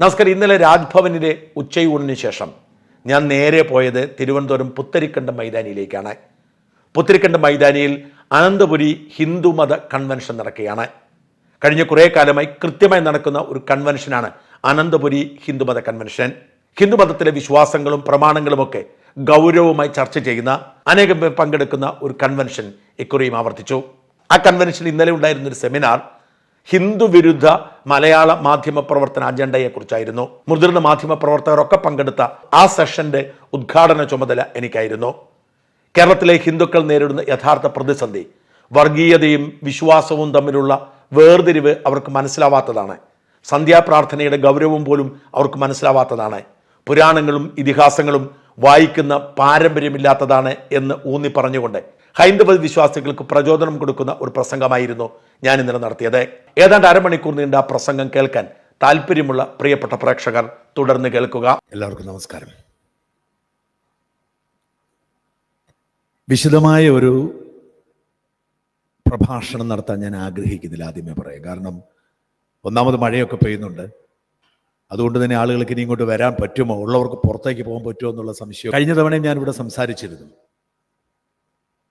നമസ്കാരം. ഇന്നലെ രാജ്ഭവനിലെ ഉച്ചയൂണിന് ശേഷം ഞാൻ നേരെ പോയത് തിരുവനന്തപുരം പുത്തരിക്കണ്ടം മൈതാനിയിലേക്കാണ്. പുത്തരിക്കണ്ടം മൈതാനിയിൽ അനന്തപുരി ഹിന്ദുമത കൺവെൻഷൻ നടക്കുകയാണ്. കഴിഞ്ഞ കുറേ കാലമായി കൃത്യമായി നടക്കുന്ന ഒരു കൺവെൻഷനാണ് അനന്തപുരി ഹിന്ദുമത കൺവെൻഷൻ. ഹിന്ദുമതത്തിലെ വിശ്വാസങ്ങളും പ്രമാണങ്ങളുമൊക്കെ ഗൗരവമായി ചർച്ച ചെയ്യുന്ന അനേകം പേർ പങ്കെടുക്കുന്ന ഒരു കൺവെൻഷൻ ഇക്കുറിയും ആവർത്തിച്ചു. ആ കൺവെൻഷനിൽ ഇന്നലെ ഉണ്ടായിരുന്ന ഒരു സെമിനാർ ഹിന്ദു വിരുദ്ധ മലയാള മാധ്യമ പ്രവർത്തന അജണ്ടയെക്കുറിച്ചായിരുന്നു. മുതിർന്ന മാധ്യമ പ്രവർത്തകരൊക്കെ പങ്കെടുത്ത ആ സെഷന്റെ ഉദ്ഘാടന ചുമതല എനിക്കായിരുന്നു. കേരളത്തിലെ ഹിന്ദുക്കൾ നേരിടുന്ന യഥാർത്ഥ പ്രതിസന്ധി വർഗീയതയും വിശ്വാസവും തമ്മിലുള്ള വേർതിരിവ് അവർക്ക് മനസ്സിലാവാത്തതാണ്. സന്ധ്യാപ്രാർത്ഥനയുടെ ഗൗരവം പോലും അവർക്ക് മനസ്സിലാവാത്തതാണ്. പുരാണങ്ങളും ഇതിഹാസങ്ങളും വായിക്കുന്ന പാരമ്പര്യമില്ലാത്തതാണ് എന്ന് ഊന്നി പറഞ്ഞുകൊണ്ട് ഹൈന്ദവ വിശ്വാസികൾക്ക് പ്രചോദനം കൊടുക്കുന്ന ഒരു പ്രസംഗമായിരുന്നു ഞാൻ ഇന്നലെ നടത്തിയത്. ഏതാണ്ട് അരമണിക്കൂർ നീണ്ട ആ പ്രസംഗം കേൾക്കാൻ താല്പര്യമുള്ള പ്രിയപ്പെട്ട പ്രേക്ഷകർ തുടർന്ന് കേൾക്കുക. എല്ലാവർക്കും നമസ്കാരം. വിശദമായ ഒരു പ്രഭാഷണം നടത്താൻ ഞാൻ ആഗ്രഹിക്കുന്നില്ല ആദ്യമേ പറയാം. കാരണം ഒന്നാമത് മഴയൊക്കെ പെയ്യുന്നുണ്ട്. അതുകൊണ്ട് തന്നെ ആളുകൾക്ക് ഇനി ഇങ്ങോട്ട് വരാൻ പറ്റുമോ? ഉള്ളവർക്ക് പുറത്തേക്ക് പോകാൻ പറ്റുമോ എന്നുള്ള സംശയം. കഴിഞ്ഞ തവണയും ഞാനിവിടെ സംസാരിച്ചിരുന്നു.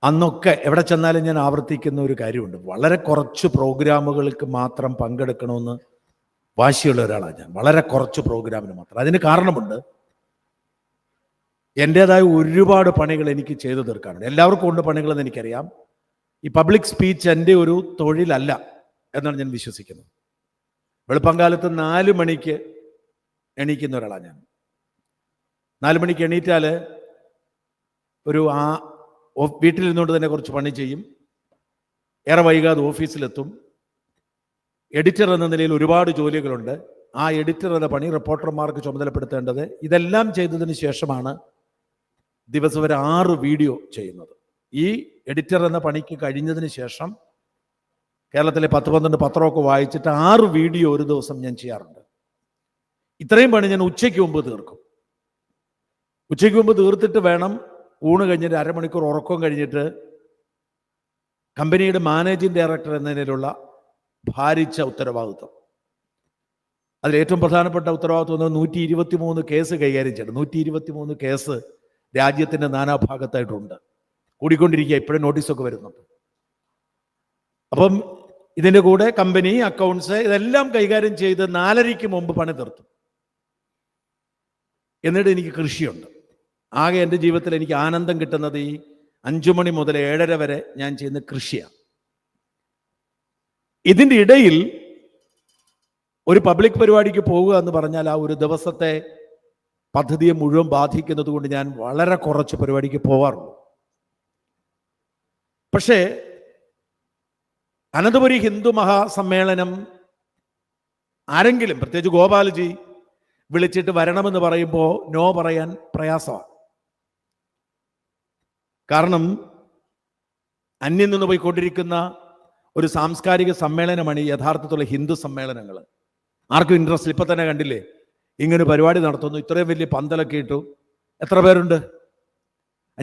അന്നൊക്കെ എവിടെ ചെന്നാലും ഞാൻ ആവർത്തിക്കുന്ന ഒരു കാര്യമുണ്ട്. വളരെ കുറച്ച് പ്രോഗ്രാമുകൾക്ക് മാത്രം പങ്കെടുക്കണമെന്ന് വാശിയുള്ള ഒരാളാണ് ഞാൻ. വളരെ കുറച്ച് പ്രോഗ്രാമിന് മാത്രം. അതിന് കാരണമുണ്ട് എന്റെതായ ഒരുപാട് പണികൾ എനിക്ക് ചെയ്തു തീർക്കാനുണ്ട്. എല്ലാവർക്കും ഉണ്ട് പണികളെന്ന് എനിക്കറിയാം. ഈ പബ്ലിക് സ്പീച്ച് എന്റെ ഒരു തൊഴിലല്ല എന്നാണ് ഞാൻ വിശ്വസിക്കുന്നത്. വെളുപ്പങ്കാലത്ത് നാല് മണിക്ക് എണീക്കുന്ന ഒരാളാണ് ഞാൻ. നാല് മണിക്ക് എണീറ്റാൽ ഒരു ആ വീട്ടിലിരുന്നുകൊണ്ട് തന്നെ കുറച്ച് പണി ചെയ്യും. ഏറെ വൈകാതെ ഓഫീസിലെത്തും. എഡിറ്റർ എന്ന നിലയിൽ ഒരുപാട് ജോലികളുണ്ട്. ആ എഡിറ്റർ എന്ന പണി റിപ്പോർട്ടർമാർക്ക് ചുമതലപ്പെടുത്തേണ്ടത്. ഇതെല്ലാം ചെയ്തതിന് ശേഷമാണ് ദിവസം ഒരു ആറ് വീഡിയോ ചെയ്യുന്നത്. ഈ എഡിറ്റർ എന്ന പണിക്ക് കഴിഞ്ഞതിന് ശേഷം കേരളത്തിലെ പത്ത് പന്ത്രണ്ട് പത്രമൊക്കെ വായിച്ചിട്ട് ആറ് വീഡിയോ ഒരു ദിവസം ഞാൻ ചെയ്യാറുണ്ട്. ഇത്രയും പണി ഞാൻ ഉച്ചയ്ക്ക് മുമ്പ് തീർക്കും. ഉച്ചയ്ക്ക് മുമ്പ് തീർത്തിട്ട് വേണം ഊണ് കഴിഞ്ഞിട്ട് അരമണിക്കൂർ ഉറക്കം കഴിഞ്ഞിട്ട് കമ്പനിയുടെ മാനേജിംഗ് ഡയറക്ടർ എന്ന നിലയിലുള്ള ഭാരിച്ച ഉത്തരവാദിത്വം. അതിൽ ഏറ്റവും പ്രധാനപ്പെട്ട ഉത്തരവാദിത്വം എന്ന് നൂറ്റി ഇരുപത്തി മൂന്ന് കേസ് കൈകാര്യം ചെയ്യണം. നൂറ്റി ഇരുപത്തി മൂന്ന് കേസ് രാജ്യത്തിന്റെ നാനാഭാഗത്തായിട്ടുണ്ട്. കൂടിക്കൊണ്ടിരിക്കുക. ഇപ്പോഴും നോട്ടീസൊക്കെ വരുന്നുണ്ട്. അപ്പം ഇതിന്റെ കൂടെ കമ്പനി അക്കൗണ്ട്സ് ഇതെല്ലാം കൈകാര്യം ചെയ്ത് നാലരയ്ക്ക് മുമ്പ് പണി തീർത്തു എന്നിട്ട് എനിക്ക് കൃഷിയുണ്ട്. ആകെ എന്റെ ജീവിതത്തിൽ എനിക്ക് ആനന്ദം കിട്ടുന്നത് ഈ അഞ്ചു മണി മുതൽ ഏഴര വരെ ഞാൻ ചെയ്യുന്ന കൃഷിയാണ്. ഇതിന്റെ ഇടയിൽ ഒരു പബ്ലിക് പരിപാടിക്ക് പോവുക എന്ന് പറഞ്ഞാൽ ആ ഒരു ദിവസത്തെ പദ്ധതിയെ മുഴുവൻ ബാധിക്കുന്നത് കൊണ്ട് ഞാൻ വളരെ കുറച്ച് പരിപാടിക്ക് പോവാറുള്ളൂ. പക്ഷേ അനന്തപുരി ഹിന്ദു മഹാസമ്മേളനം ആരെങ്കിലും പ്രത്യേകിച്ച് ഗോപാൽജി വിളിച്ചിട്ട് വരണമെന്ന് പറയുമ്പോൾ നോ പറയാൻ പ്രയാസമാണ്. കാരണം അന്യം നിന്ന് പോയിക്കൊണ്ടിരിക്കുന്ന ഒരു സാംസ്കാരിക സമ്മേളനമാണ് ഈ യഥാർത്ഥത്തിലുള്ള ഹിന്ദു സമ്മേളനങ്ങൾ. ആർക്കും ഇൻട്രസ്റ്റ് ഇപ്പം തന്നെ കണ്ടില്ലേ? ഇങ്ങനെ പരിപാടി നടത്തുന്നു. ഇത്രയും വലിയ പന്തലൊക്കെ ഇട്ടു. എത്ര പേരുണ്ട്?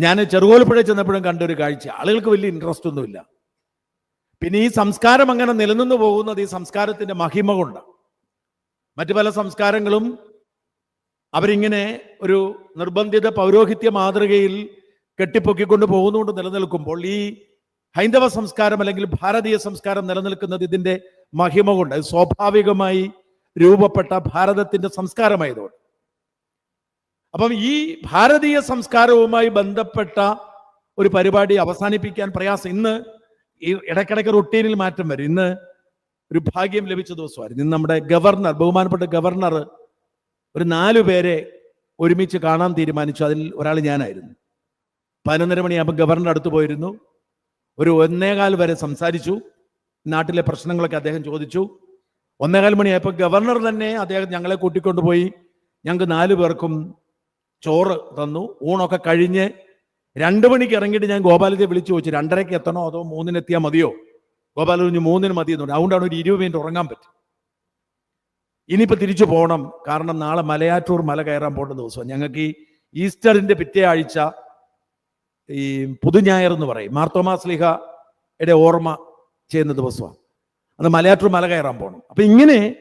ഞാൻ ചെറുകോൽപ്പുഴ ചെന്നപ്പോഴും കണ്ടൊരു കാഴ്ച. ആളുകൾക്ക് വലിയ ഇൻട്രസ്റ്റ് ഒന്നുമില്ല പിന്നെ ഈ സംസ്കാരം അങ്ങനെ നിലനിന്ന് പോകുന്നത് ഈ സംസ്കാരത്തിന്റെ മഹിമ കൊണ്ടാണ്. മറ്റു പല സംസ്കാരങ്ങളും അവരിങ്ങനെ ഒരു നിർബന്ധിത പൗരോഹിത്യ മാതൃകയിൽ കെട്ടിപ്പൊക്കിക്കൊണ്ട് പോകുന്നുകൊണ്ട് നിലനിൽക്കുമ്പോൾ ഈ ഹൈന്ദവ സംസ്കാരം അല്ലെങ്കിൽ ഭാരതീയ സംസ്കാരം നിലനിൽക്കുന്നത് ഇതിന്റെ മഹിമ കൊണ്ട് സ്വാഭാവികമായി രൂപപ്പെട്ട ഭാരതത്തിന്റെ സംസ്കാരമായതുകൊണ്ട്. അപ്പം ഈ ഭാരതീയ സംസ്കാരവുമായി ബന്ധപ്പെട്ട ഒരു പരിപാടി അവസാനിപ്പിക്കാൻ പ്രയാസം. ഇന്ന് ഈ ഇടയ്ക്കിടയ്ക്ക് റുട്ടീനിൽ മാറ്റം വരും. ഇന്ന് ഒരു ഭാഗ്യം ലഭിച്ച ദിവസമായിരുന്നു. ഇന്ന് നമ്മുടെ ഗവർണർ ബഹുമാനപ്പെട്ട ഗവർണർ ഒരു നാലു പേരെ ഒരുമിച്ച് കാണാൻ തീരുമാനിച്ചു. അതിൽ ഒരാൾ ഞാനായിരുന്നു. പതിനൊന്നര മണിയാകുമ്പോൾ ഗവർണറുടെ അടുത്ത് പോയിരുന്നു. ഒരു ഒന്നേകാൽ വരെ സംസാരിച്ചു. നാട്ടിലെ പ്രശ്നങ്ങളൊക്കെ അദ്ദേഹം ചോദിച്ചു. ഒന്നേകാൽ മണിയായപ്പോൾ ഗവർണർ തന്നെ അദ്ദേഹം ഞങ്ങളെ കൂട്ടിക്കൊണ്ടുപോയി ഞങ്ങൾക്ക് നാല് പേർക്കും ചോറ് തന്നു. ഊണൊക്കെ കഴിഞ്ഞ് രണ്ട് മണിക്ക് ഇറങ്ങിയിട്ട് ഞാൻ ഗോപാലത്തെ വിളിച്ചു ചോദിച്ചു രണ്ടരയ്ക്ക് എത്തണോ അതോ മൂന്നിന് എത്തിയാൽ മതിയോ? ഗോപാല പറഞ്ഞു മൂന്നിന് മതി എന്നുണ്ട് അതുകൊണ്ടാണ് ഒരു ഇരുപത് മിനിറ്റ് ഉറങ്ങാൻ പറ്റും. ഇനിയിപ്പോൾ തിരിച്ചു പോകണം കാരണം നാളെ മലയാറ്റൂർ മല കയറാൻ പോകേണ്ട ദിവസം ഞങ്ങൾക്ക് ഈ ഈസ്റ്ററിന്റെ പിറ്റേ ആഴ്ച ഈ പുതുഞായർ എന്ന് പറയും. മാർത്തോമാ സ്ലിഹയുടെ ഓർമ്മ ചെയ്യുന്ന ദിവസമാണ്. അത് മലയാറ്റൂർ മല കയറാൻ പോകണം അപ്പൊ ഇങ്ങനെ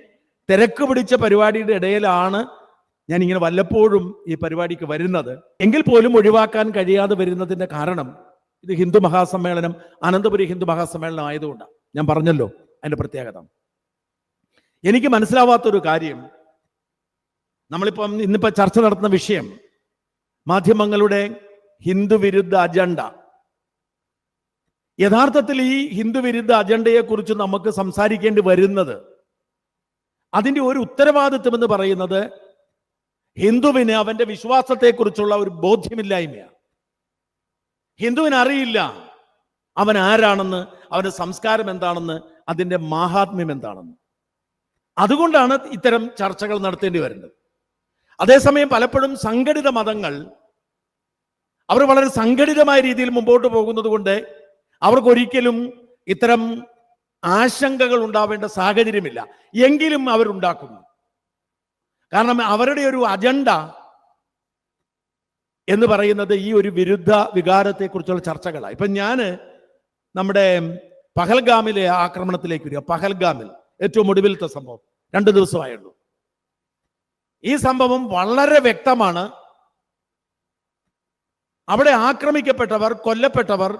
തിരക്ക് പിടിച്ച പരിപാടിയുടെ ഇടയിലാണ് ഞാൻ ഇങ്ങനെ വല്ലപ്പോഴും ഈ പരിപാടിക്ക് വരുന്നത്. എങ്കിൽ പോലും ഒഴിവാക്കാൻ കഴിയാതെ വരുന്നതിന്റെ കാരണം ഇത് ഹിന്ദു മഹാസമ്മേളനം അനന്തപുരി ഹിന്ദു മഹാസമ്മേളനം ആയതുകൊണ്ടാണ്. ഞാൻ പറഞ്ഞല്ലോ അതിന്റെ പ്രത്യേകത. എനിക്ക് മനസ്സിലാവാത്തൊരു കാര്യം. നമ്മളിപ്പം ഇന്നിപ്പോ ചർച്ച നടത്തുന്ന വിഷയം മാധ്യമങ്ങളുടെ ഹിന്ദു വിരുദ്ധ അജണ്ട. യഥാർത്ഥത്തിൽ ഈ ഹിന്ദുവിരുദ്ധ അജണ്ടയെക്കുറിച്ച് അജണ്ടയെ നമുക്ക് സംസാരിക്കേണ്ടി വരുന്നത് അതിന്റെ ഒരു ഉത്തരവാദിത്വം എന്ന് പറയുന്നത് ഹിന്ദുവിന് അവന്റെ വിശ്വാസത്തെക്കുറിച്ചുള്ള ഒരു ബോധ്യമില്ലായ്മയാണ് ഹിന്ദുവിന് അറിയില്ല അവൻ ആരാണെന്ന് അവന്റെ സംസ്കാരം എന്താണെന്ന് അതിന്റെ മാഹാത്മ്യം എന്താണെന്ന്. അതുകൊണ്ടാണ് ഇത്തരം ചർച്ചകൾ നടത്തേണ്ടി വരുന്നത്. അതേസമയം പലപ്പോഴും സംഘടിത മതങ്ങൾ അവർ വളരെ സംഘടിതമായ രീതിയിൽ മുമ്പോട്ട് പോകുന്നത് കൊണ്ട് അവർക്കൊരിക്കലും ഇത്തരം ആശങ്കകൾ ഉണ്ടാവേണ്ട സാഹചര്യമില്ല. എങ്കിലും അവരുണ്ടാക്കുന്നു. കാരണം അവരുടെ ഒരു അജണ്ട എന്ന് പറയുന്നത് ഈ ഒരു വിരുദ്ധ വികാരത്തെക്കുറിച്ചുള്ള ചർച്ചകളാണ്. ഇപ്പൊ ഞാൻ നമ്മുടെ പഹൽഗാമിലെ ആക്രമണത്തിലേക്ക് വരിക. പഹൽഗാമിൽ ഏറ്റവും ഒടുവിലത്തെ സംഭവം. രണ്ട് ദിവസമായുള്ളൂ. ഈ സംഭവം വളരെ വ്യക്തമാണ്. അവിടെ ആക്രമിക്കപ്പെട്ടവർ കൊല്ലപ്പെട്ടവർ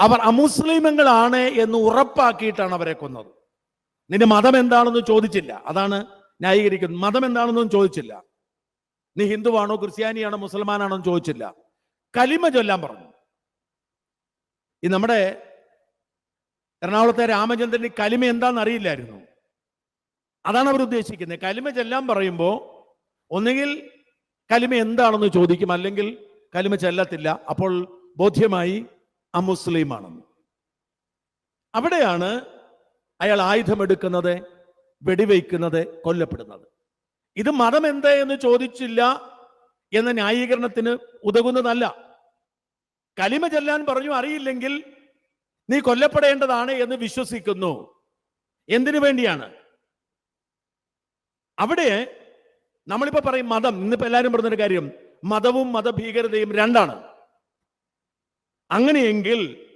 അവർ അമുസ്ലിമങ്ങളാണ് എന്ന് ഉറപ്പാക്കിയിട്ടാണ് അവരെ കൊന്നത്. നിന്റെ മതം എന്താണെന്ന് ചോദിച്ചില്ല. അതാണ് ന്യായീകരിക്കുന്നത്. മതം എന്താണെന്നും ചോദിച്ചില്ല. നീ ഹിന്ദുവാണോ ക്രിസ്ത്യാനിയാണോ മുസൽമാനാണോ എന്ന് ചോദിച്ചില്ല. കലിമ ചൊല്ലാൻ പറഞ്ഞു. ഈ നമ്മുടെ എറണാകുളത്തെ രാമചന്ദ്രന് കലിമ എന്താണെന്ന് അറിയില്ലായിരുന്നു. അതാണ് അവർ ഉദ്ദേശിക്കുന്നത്. കലിമ ചെല്ലാൻ പറയുമ്പോൾ ഒന്നുകിൽ കലിമ എന്താണെന്ന് ചോദിക്കും അല്ലെങ്കിൽ കലിമ ചെല്ലത്തില്ല. അപ്പോൾ ബോധ്യമായി അമുസ്ലിമാണെന്ന് അവിടെയാണ് അയാൾ ആയുധമെടുക്കുന്നത് വെടിവെക്കുന്നത് കൊല്ലപ്പെടുന്നത്. ഇത് മതം എന്താ എന്ന് ചോദിച്ചില്ല എന്ന ന്യായീകരണത്തിന് ഉതകുന്നതല്ല. കലിമ ചെല്ലാൻ പറഞ്ഞു അറിയില്ലെങ്കിൽ നീ കൊല്ലപ്പെടേണ്ടതാണ് എന്ന് വിശ്വസിക്കുന്നു. എന്തിനു വേണ്ടിയാണ്? അവിടെ നമ്മളിപ്പോ പറയും മതം. ഇന്നിപ്പോ എല്ലാവരും പറഞ്ഞൊരു കാര്യം. മതവും മതഭീകരതയും രണ്ടാണ്. അങ്ങനെയെങ്കിൽ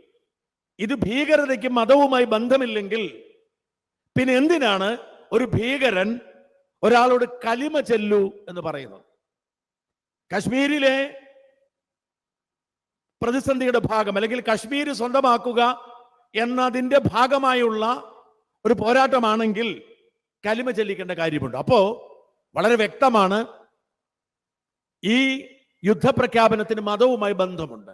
ഇത് ഭീകരതയ്ക്ക് മതവുമായി ബന്ധമില്ലെങ്കിൽ പിന്നെ എന്തിനാണ് ഒരു ഭീകരൻ ഒരാളോട് കലിമ ചെല്ലു എന്ന് പറയുന്നത്? കശ്മീരിലെ പ്രതിസന്ധിയുടെ ഭാഗം അല്ലെങ്കിൽ കശ്മീർ സ്വന്തമാക്കുക എന്നതിന്റെ ഭാഗമായുള്ള ഒരു പോരാട്ടമാണെങ്കിൽ കലിമ ചെല്ലിക്കേണ്ട കാര്യമുണ്ട്. അപ്പോ വളരെ വ്യക്തമാണ്. ഈ യുദ്ധപ്രഖ്യാപനത്തിന് മതവുമായി ബന്ധമുണ്ട്.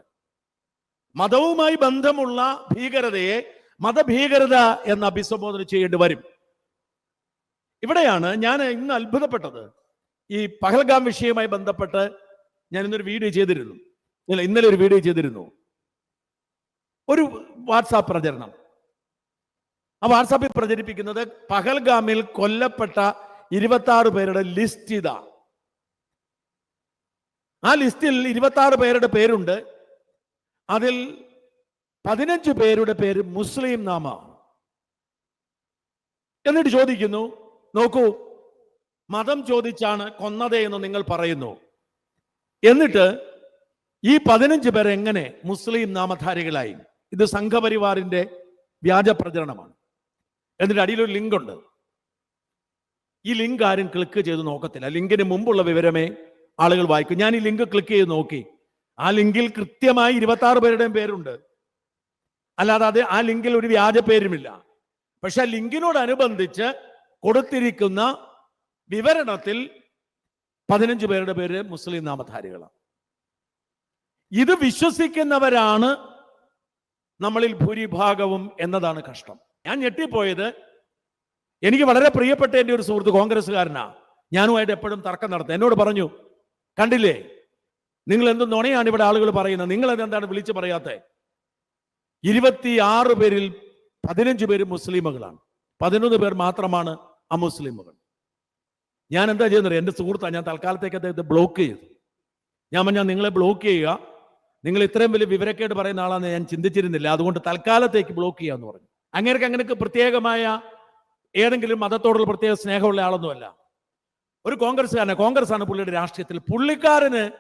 മതവുമായി ബന്ധമുള്ള ഭീകരതയെ മതഭീകരത എന്ന് അഭിസംബോധന ചെയ്യേണ്ടി വരും. ഇവിടെയാണ് ഞാൻ ഇന്ന് അത്ഭുതപ്പെട്ടത്. ഈ പഹൽഗാം വിഷയവുമായി ബന്ധപ്പെട്ട് ഞാൻ ഇന്നൊരു വീഡിയോ ചെയ്തിരുന്നു. ഇല്ല ഇന്നലെ ഒരു വീഡിയോ ചെയ്തിരുന്നു. ഒരു വാട്സാപ്പ് പ്രചരണം. ആ വാട്സാപ്പിൽ പ്രചരിപ്പിക്കുന്നത് പഹൽഗാമിൽ കൊല്ലപ്പെട്ട ഇരുപത്തി ആറ് പേരുടെ ലിസ്റ്റ് ഇതാ. ആ ലിസ്റ്റിൽ ഇരുപത്തി ആറ് പേരുടെ പേരുണ്ട്. അതിൽ പതിനഞ്ച് പേരുടെ പേര് മുസ്ലിം നാമ. എന്നിട്ട് ചോദിക്കുന്നു നോക്കൂ മതം ചോദിച്ചാണ് കൊന്നത് എന്ന് നിങ്ങൾ പറയുന്നു. എന്നിട്ട് ഈ പതിനഞ്ച് പേർ എങ്ങനെ മുസ്ലിം നാമധാരികളായി? ഇത് സംഘപരിവാറിന്റെ വ്യാജ പ്രചരണമാണ്. എന്നിട്ട് അടിയിലൊരു ലിങ്ക് ഉണ്ട് ഈ ലിങ്ക് ആരും ക്ലിക്ക് ചെയ്ത് നോക്കത്തില്ല. ലിങ്കിന് മുമ്പുള്ള വിവരമേ ആളുകൾ വായിക്കും. ഞാൻ ഈ ലിങ്ക് ക്ലിക്ക് ചെയ്ത് നോക്കി. ആ ലിങ്കിൽ കൃത്യമായി ഇരുപത്തി ആറ് പേരുടെയും പേരുണ്ട്. അല്ലാതെ അത് ആ ലിങ്കിൽ ഒരു വ്യാജ പേരുമില്ല. പക്ഷെ ആ ലിങ്കിനോടനുബന്ധിച്ച് കൊടുത്തിരിക്കുന്ന വിവരണത്തിൽ പതിനഞ്ച് പേരുടെ പേര് മുസ്ലിം നാമധാരികളാണ്. ഇത് വിശ്വസിക്കുന്നവരാണ് നമ്മളിൽ ഭൂരിഭാഗവും എന്നതാണ് കഷ്ടം. ഞാൻ ഞെട്ടിപ്പോയത് എനിക്ക് വളരെ പ്രിയപ്പെട്ട എന്റെ ഒരു സുഹൃത്ത് കോൺഗ്രസ്സുകാരനാ. ഞാനുമായിട്ട് എപ്പോഴും തർക്കം നടത്തുക എന്നോട് പറഞ്ഞു കണ്ടില്ലേ? നിങ്ങൾ എന്ത് നുണയാണ് ഇവിടെ ആളുകൾ പറയുന്നത്? നിങ്ങൾ എന്താണ് വിളിച്ചു ഇരുപത്തി ആറ് പേരിൽ പതിനഞ്ച് പേര് മുസ്ലിമുകളാണ്. പതിനൊന്ന് പേർ മാത്രമാണ് അമുസ്ലിമുകൾ. ഞാൻ എന്താ ചെയ്യുന്നത്? എന്റെ സുഹൃത്താണ് ഞാൻ തൽക്കാലത്തേക്ക് അദ്ദേഹത്തെ ബ്ലോക്ക് ചെയ്തു. ഞാൻ പറഞ്ഞാൽ നിങ്ങളെ ബ്ലോക്ക് ചെയ്യുക. നിങ്ങൾ ഇത്രയും വലിയ വിവരക്കേട് പറയുന്ന ആളാണെന്ന് ഞാൻ ചിന്തിച്ചിരുന്നില്ല. അതുകൊണ്ട് തൽക്കാലത്തേക്ക് ബ്ലോക്ക് ചെയ്യാന്ന് പറഞ്ഞു. അങ്ങനെയൊക്കെ അങ്ങനെയൊക്കെ പ്രത്യേകമായ ഏതെങ്കിലും മതത്തോടുള്ള പ്രത്യേക സ്നേഹമുള്ള ആളൊന്നുമല്ല. ഒരു കോൺഗ്രസ്സുകാരനെ കോൺഗ്രസ് ആണ് പുള്ളിയുടെ രാഷ്ട്രീയത്തിൽ. പുള്ളിക്കാരന്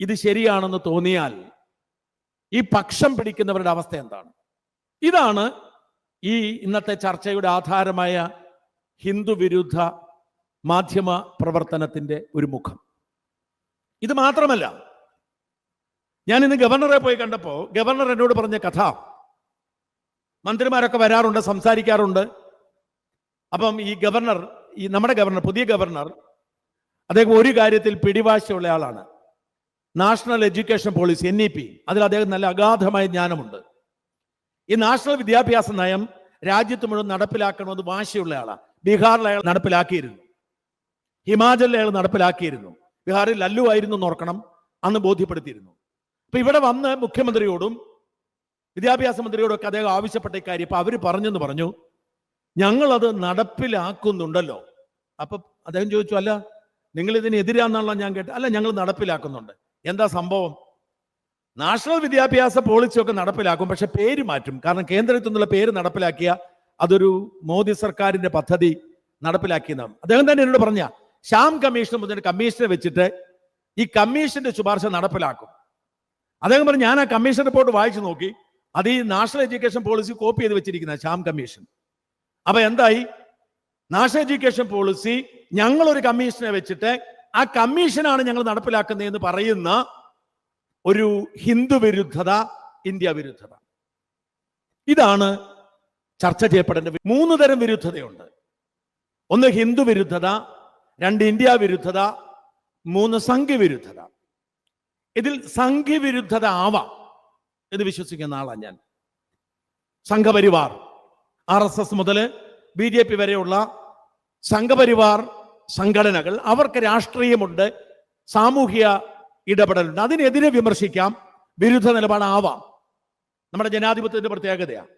ഇത് ശരിയാണെന്ന് തോന്നിയാൽ ഈ പക്ഷം പിടിക്കുന്നവരുടെ അവസ്ഥ എന്താണ്? ഇതാണ് ഈ ഇന്നത്തെ ചർച്ചയുടെ ആധാരമായ ഹിന്ദു വിരുദ്ധ മാധ്യമ പ്രവർത്തനത്തിന്റെ ഒരു മുഖം. ഇത് മാത്രമല്ല ഞാൻ ഇന്ന് ഗവർണറെ പോയി കണ്ടപ്പോൾ ഗവർണർ എന്നോട് പറഞ്ഞ കഥ. മന്ത്രിമാരൊക്കെ വരാറുണ്ട് സംസാരിക്കാറുണ്ട്. അപ്പം ഈ ഗവർണർ ഈ നമ്മുടെ ഗവർണർ പുതിയ ഗവർണർ അദ്ദേഹം ഒരു കാര്യത്തിൽ പിടിവാശിയുള്ള ആളാണ്. National education policy N E P. അതിൽ അദ്ദേഹം നല്ല അഗാധമായ ജ്ഞാനമുണ്ട്. ഈ നാഷണൽ വിദ്യാഭ്യാസ നയം രാജ്യത്ത് മുഴുവൻ നടപ്പിലാക്കണമെന്ന് വാശിയുള്ള ആളാണ് ബീഹാറിൽ അയാൾ നടപ്പിലാക്കിയിരുന്നു. ഹിമാചലിൽ അയാൾ നടപ്പിലാക്കിയിരുന്നു. ബീഹാറിൽ ലല്ലു ആയിരുന്നു ഓർക്കണം. അന്ന് ബോധ്യപ്പെടുത്തിയിരുന്നു. അപ്പൊ ഇവിടെ വന്ന് മുഖ്യമന്ത്രിയോടും വിദ്യാഭ്യാസ മന്ത്രിയോടും ഒക്കെ അദ്ദേഹം ആവശ്യപ്പെട്ട ഇക്കാര്യം അപ്പൊ അവർ പറഞ്ഞെന്ന് പറഞ്ഞു. ഞങ്ങളത് നടപ്പിലാക്കുന്നുണ്ടല്ലോ. അപ്പൊ അദ്ദേഹം ചോദിച്ചു അല്ല നിങ്ങൾ ഇതിനെതിരാന്നാണല്ലോ ഞാൻ കേട്ടത്. അല്ല ഞങ്ങൾ നടപ്പിലാക്കുന്നുണ്ട്. എന്താ സംഭവം? നാഷണൽ വിദ്യാഭ്യാസ പോളിസി ഒക്കെ നടപ്പിലാക്കും പക്ഷെ പേര് മാറ്റും. കാരണം കേന്ദ്രത്തിൽ നിന്നുള്ള പേര് നടപ്പിലാക്കിയ അതൊരു മോദി സർക്കാരിന്റെ പദ്ധതി നടപ്പിലാക്കിയതാണ് അദ്ദേഹം തന്നെ എന്നോട് പറഞ്ഞ ശ്യാം കമ്മീഷൻ മുതൽ കമ്മീഷനെ വെച്ചിട്ട് ഈ കമ്മീഷന്റെ ശുപാർശ നടപ്പിലാക്കും. അദ്ദേഹം പറഞ്ഞു ഞാൻ ആ കമ്മീഷൻ റിപ്പോർട്ട് വായിച്ചു നോക്കി. അത് ഈ നാഷണൽ എഡ്യൂക്കേഷൻ പോളിസി കോപ്പി ചെയ്ത് വെച്ചിരിക്കുന്ന ശ്യാം കമ്മീഷൻ. അപ്പൊ എന്തായി? നാഷണൽ എഡ്യൂക്കേഷൻ പോളിസി ഞങ്ങൾ ഒരു കമ്മീഷനെ വെച്ചിട്ട് ആ കമ്മീഷനാണ് ഞങ്ങൾ നടപ്പിലാക്കുന്നത് എന്ന് പറയുന്ന ഒരു ഹിന്ദു വിരുദ്ധത ഇന്ത്യ വിരുദ്ധത. ഇതാണ് ചർച്ച ചെയ്യപ്പെടേണ്ട മൂന്ന് തരം വിരുദ്ധതയുണ്ട്. ഒന്ന് ഹിന്ദു വിരുദ്ധത രണ്ട് ഇന്ത്യ വിരുദ്ധത മൂന്ന് സംഘ്യ വിരുദ്ധത. ഇതിൽ സംഘ്യ വിരുദ്ധത ആവാം എന്ന് വിശ്വസിക്കുന്ന ആളാണ് ഞാൻ. സംഘപരിവാർ. ആർ എസ് എസ് മുതൽ ബി ജെ പി വരെയുള്ള സംഘപരിവാർ സംഘടനകൾ അവർക്ക് രാഷ്ട്രീയമുണ്ട് സാമൂഹിക ഇടപെടലുണ്ട്. അതിനെതിരെ വിമർശിക്കാം വിരുദ്ധ നിലപാടാവാം. നമ്മുടെ ജനാധിപത്യത്തിന്റെ പ്രത്യേകതയാണ്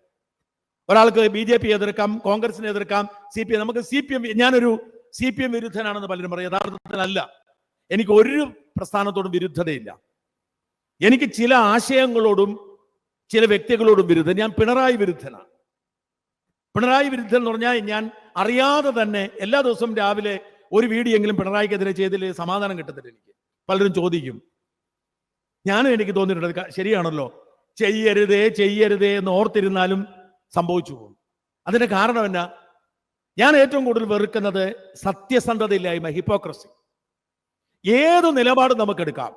ഒരാൾക്ക് ബി ജെ പി എതിർക്കാം കോൺഗ്രസിനെ എതിർക്കാം സി പി എം നമുക്ക് സി പി എം ഞാനൊരു സി പി എം വിരുദ്ധനാണെന്ന് പലരും പറയും. യഥാർത്ഥത്തിലല്ല. എനിക്ക് ഒരു പ്രസ്ഥാനത്തോടും വിരുദ്ധതയില്ല. എനിക്ക് ചില ആശയങ്ങളോടും ചില വ്യക്തികളോടും വിരുദ്ധ. ഞാൻ പിണറായി വിരുദ്ധനാണ്. പിണറായി വിരുദ്ധൻ എന്ന് പറഞ്ഞാൽ ഞാൻ അറിയാതെ തന്നെ എല്ലാ ദിവസവും രാവിലെ ഒരു വീഡിയോ എങ്കിലും പിണറായിക്കെതിരെ ചെയ്തതിൽ സമാധാനം കിട്ടത്തില്ല എനിക്ക്. പലരും ചോദിക്കും. ഞാനും എനിക്ക് തോന്നിയിട്ടുണ്ട് ശരിയാണല്ലോ. ചെയ്യരുതേ ചെയ്യരുതേ എന്ന് ഓർത്തിരുന്നാലും സംഭവിച്ചു പോകും. അതിന്റെ കാരണം എന്നാ ഞാൻ ഏറ്റവും കൂടുതൽ വെറുക്കുന്നത് സത്യസന്ധതയില്ലായ്മ ഹിപ്പോക്രസി ഏത് നിലപാടും നമുക്കെടുക്കാം.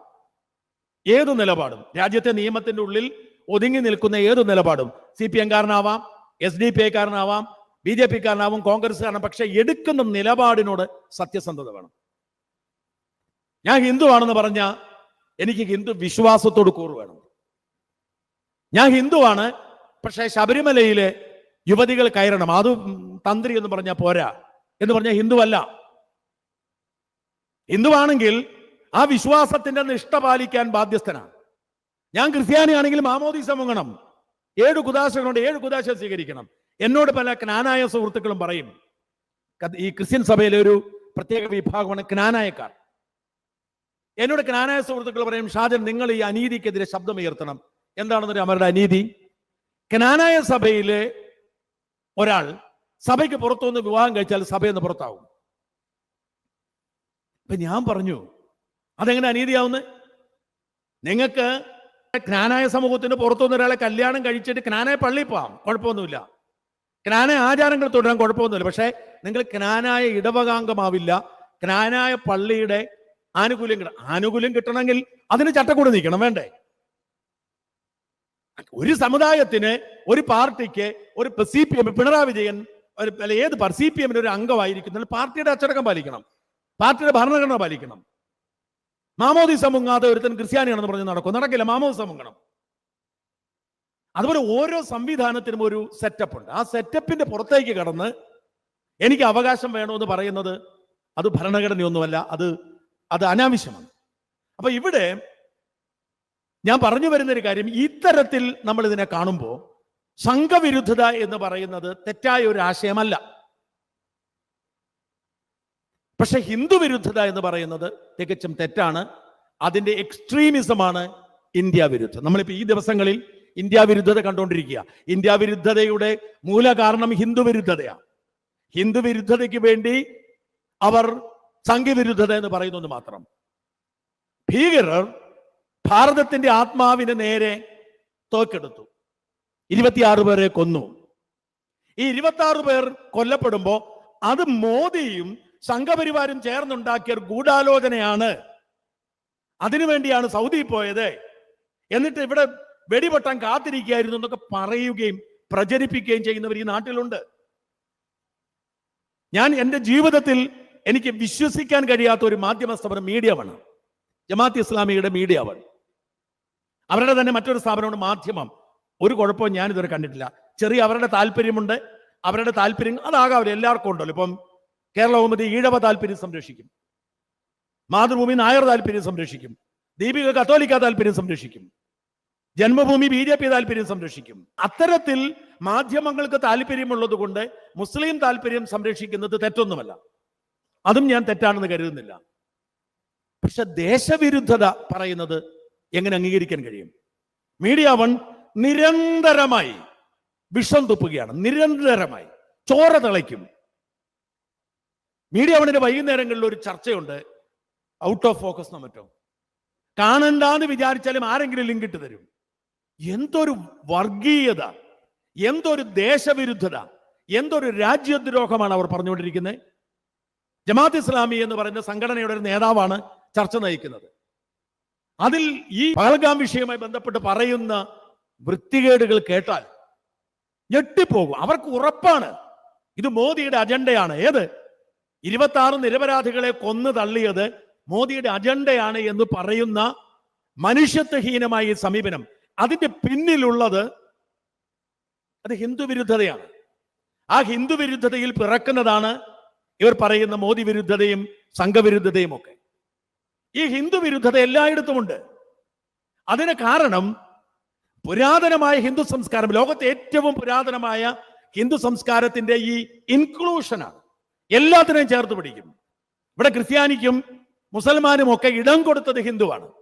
ഏത് നിലപാടും? രാജ്യത്തെ നിയമത്തിന്റെ ഉള്ളിൽ ഒതുങ്ങി നിൽക്കുന്ന ഏത് നിലപാടും? സി പി എംകാരനാവാം എസ് ഡി പി ഐക്കാരനാവാം ബി ജെ പിക്കാരനാവാം കോൺഗ്രസ്സുകാരനാവും പക്ഷെ എടുക്കുന്ന നിലപാടിനോട് സത്യസന്ധത വേണം. ഞാൻ ഹിന്ദുവാണെന്ന് പറഞ്ഞ എനിക്ക് ഹിന്ദു വിശ്വാസത്തോട് കൂറ് വേണം. ഞാൻ ഹിന്ദുവാണ് പക്ഷെ ശബരിമലയിലെ യുവതികൾ കയറണം. അത് തന്ത്രി എന്ന് പറഞ്ഞാൽ പോരാ എന്ന് പറഞ്ഞാൽ ഹിന്ദുവല്ല. ഹിന്ദുവാണെങ്കിൽ ആ വിശ്വാസത്തിന്റെ നിഷ്ഠ പാലിക്കാൻ ബാധ്യസ്ഥനാണ്. ഞാൻ ക്രിസ്ത്യാനിയാണെങ്കിൽ മാമോദീസ മുങ്ങണം. ഏഴ് കുദാശകളുണ്ട് ഏഴ് കുദാശ സ്വീകരിക്കണം. എന്നോട് പല ജ്ഞാനായ സുഹൃത്തുക്കളും പറയും ഈ ക്രിസ്ത്യൻ സഭയിലെ ഒരു പ്രത്യേക വിഭാഗമാണ് ജ്ഞാനായക്കാർ എന്നോട് ജ്ഞാനായ സുഹൃത്തുക്കൾ പറയും ഷാജൻ നിങ്ങൾ ഈ അനീതിക്കെതിരെ ശബ്ദമുയർത്തണം. എന്താണെന്നൊരു അവരുടെ അനീതി? ജ്ഞാനായ സഭയിലെ ഒരാൾ സഭയ്ക്ക് പുറത്തുനിന്ന് വിവാഹം കഴിച്ചാൽ സഭയിൽ നിന്ന് പുറത്താവും. ഇപ്പൊ ഞാൻ പറഞ്ഞു അതെങ്ങനെ അനീതിയാവുന്നത് നിങ്ങൾക്ക് ജ്ഞാനായ സമൂഹത്തിന് പുറത്തുനിന്ന് ഒരാളെ കല്യാണം കഴിച്ചിട്ട് ജ്ഞാനായ പള്ളി പോവാം. കുഴപ്പമൊന്നുമില്ല. ജ്ഞാനായ ആചാരങ്ങൾ തുടരാൻ കുഴപ്പമൊന്നുമില്ല. പക്ഷേ നിങ്ങൾ ജ്ഞാനായ ഇടവകാംഗമാവില്ല. ജ്ഞാനായ പള്ളിയുടെ ആനുകൂല്യം കിട്ടണം ആനുകൂല്യം കിട്ടണമെങ്കിൽ അതിന് ചട്ടക്കൂട് നീക്കണം വേണ്ടേ? ഒരു സമുദായത്തിന് ഒരു പാർട്ടിക്ക് ഒരു C P M Pinarayi Vijayan ഏത് സി പി എമ്മിന്റെ ഒരു അംഗമായിരിക്കുന്ന പാർട്ടിയുടെ അച്ചടക്കം പാലിക്കണം. പാർട്ടിയുടെ ഭരണഘടന പാലിക്കണം. മാമോദിസ മുങ്ങാതെ ഒരുത്തൻ ക്രിസ്ത്യാനിയാണെന്ന് പറഞ്ഞ് നടക്കും. നടക്കില്ല മാമോദിസ മുങ്ങണം. അതുപോലെ ഓരോ സംവിധാനത്തിനും ഒരു സെറ്റപ്പ് ഉണ്ട്. ആ സെറ്റപ്പിന്റെ പുറത്തേക്ക് കടന്ന് എനിക്ക് അവകാശം വേണമെന്ന് പറയുന്നത് അത് ഭരണഘടനയൊന്നുമല്ല അത് അത് അനാവശ്യമാണ്. അപ്പൊ ഇവിടെ ഞാൻ പറഞ്ഞു വരുന്ന ഒരു കാര്യം ഇത്തരത്തിൽ നമ്മൾ ഇതിനെ കാണുമ്പോൾ സംഘവിരുദ്ധത എന്ന് പറയുന്നത് തെറ്റായ ഒരു ആശയമല്ല. പക്ഷെ ഹിന്ദു വിരുദ്ധത എന്ന് പറയുന്നത് തികച്ചും തെറ്റാണ്. അതിന്റെ എക്സ്ട്രീമിസമാണ് ഇന്ത്യ വിരുദ്ധം നമ്മളിപ്പോൾ ഈ ദിവസങ്ങളിൽ ഇന്ത്യ വിരുദ്ധത കണ്ടുകൊണ്ടിരിക്കുക. ഇന്ത്യ വിരുദ്ധതയുടെ മൂല കാരണം ഹിന്ദു വിരുദ്ധതയാണ്. ഹിന്ദു വിരുദ്ധതയ്ക്ക് വേണ്ടി അവർ സംഘവിരുദ്ധത എന്ന് പറയുന്നത് മാത്രം. ഭീകരർ ഭാരതത്തിന്റെ ആത്മാവിന് നേരെ തോക്കെടുത്തു. ഇരുപത്തിയാറ് പേരെ കൊന്നു. ഈ ഇരുപത്തി ആറ് പേർ കൊല്ലപ്പെടുമ്പോൾ അത് മോദിയും സംഘപരിവാരും ചേർന്നുണ്ടാക്കിയ ഒരു ഗൂഢാലോചനയാണ്. അതിനുവേണ്ടിയാണ് സൗദി പോയത്. എന്നിട്ട് ഇവിടെ വെടിപൊട്ടാൻ കാത്തിരിക്കുകയായിരുന്നു എന്നൊക്കെ പറയുകയും പ്രചരിപ്പിക്കുകയും ചെയ്യുന്നവർ ഈ നാട്ടിലുണ്ട്. ഞാൻ എന്റെ ജീവിതത്തിൽ എനിക്ക് വിശ്വസിക്കാൻ കഴിയാത്ത ഒരു മാധ്യമ സ്ഥാപനം മീഡിയ വണ് ജമാഅത്ത് ഇസ്ലാമിയുടെ മീഡിയ വൺ. അവരുടെ തന്നെ മറ്റൊരു സ്ഥാപനമാണ് മാധ്യമം. ഒരു കുഴപ്പവും ഞാൻ ഇതുവരെ കണ്ടിട്ടില്ല. ചെറിയ അവരുടെ താല്പര്യമുണ്ട്. അവരുടെ താല്പര്യം അതാകാവില്ല എല്ലാവർക്കും ഉണ്ടല്ലോ. ഇപ്പം കേരള കൗമുദി ഈഴവ താല്പര്യം സംരക്ഷിക്കും. മാതൃഭൂമി നായർ താല്പര്യം സംരക്ഷിക്കും. ദീപിക കത്തോലിക്ക താല്പര്യം സംരക്ഷിക്കും. ജന്മഭൂമി ബി ജെ പി താല്പര്യം സംരക്ഷിക്കും. അത്തരത്തിൽ മാധ്യമങ്ങൾക്ക് താല്പര്യമുള്ളത് കൊണ്ട് മുസ്ലിം താല്പര്യം സംരക്ഷിക്കുന്നത് തെറ്റൊന്നുമല്ല. അതും ഞാൻ തെറ്റാണെന്ന് കരുതുന്നില്ല. പക്ഷെ ദേശവിരുദ്ധത പറയുന്നത് എങ്ങനെ അംഗീകരിക്കാൻ കഴിയും? മീഡിയ വൺ നിരന്തരമായി വിഷം തുപ്പുകയാണ്. നിരന്തരമായി. ചോര തിളയ്ക്കും. മീഡിയ വണ്ണിന്റെ വൈകുന്നേരങ്ങളിൽ ഒരു ചർച്ചയുണ്ട്. ഔട്ട് ഓഫ് ഫോക്കസ് എന്നോ മറ്റോ? കാണണ്ടെന്ന് വിചാരിച്ചാലും ആരെങ്കിലും ലിങ്ക് ഇട്ട് തരും. എന്തൊരു വർഗീയത എന്തൊരു ദേശവിരുദ്ധത എന്തൊരു രാജ്യദ്രോഹമാണ് അവർ പറഞ്ഞുകൊണ്ടിരിക്കുന്നത്. ജമാഅത്ത് ഇസ്ലാമി എന്ന് പറയുന്ന സംഘടനയുടെ ഒരു നേതാവാണ് ചർച്ച നയിക്കുന്നത്. അതിൽ ഈ പഹൽഗാം വിഷയവുമായി ബന്ധപ്പെട്ട് പറയുന്ന വൃത്തികേടുകൾ കേട്ടാൽ ഞെട്ടിപ്പോകും. അവർക്ക് ഉറപ്പാണ്. ഇത് മോദിയുടെ അജണ്ടയാണ്. ഏത്? ഇരുപത്തി ആറ് നിരപരാധികളെ കൊന്നു തള്ളിയത് മോദിയുടെ അജണ്ടയാണ് എന്ന് പറയുന്ന മനുഷ്യത്വഹീനമായ സമീപനം. അതിന്റെ പിന്നിലുള്ളത് അത് ഹിന്ദു വിരുദ്ധതയാണ്. ആ ഹിന്ദു വിരുദ്ധതയിൽ പിറക്കുന്നതാണ് ഇവർ പറയുന്ന മോദി വിരുദ്ധതയും സംഘവിരുദ്ധതയും ഒക്കെ. ഈ ഹിന്ദു വിരുദ്ധത എല്ലായിടത്തുമുണ്ട്. അതിന് കാരണം പുരാതനമായ ഹിന്ദു സംസ്കാരം ലോകത്തെ ഏറ്റവും പുരാതനമായ ഹിന്ദു സംസ്കാരത്തിന്റെ ഈ ഇൻക്ലൂഷനാണ് എല്ലാത്തിനെയും ചേർത്ത് പിടിക്കും. ഇവിടെ ക്രിസ്ത്യാനിക്കും മുസൽമാനും ഒക്കെ ഇടം കൊടുത്തത് ഹിന്ദുവാണ്.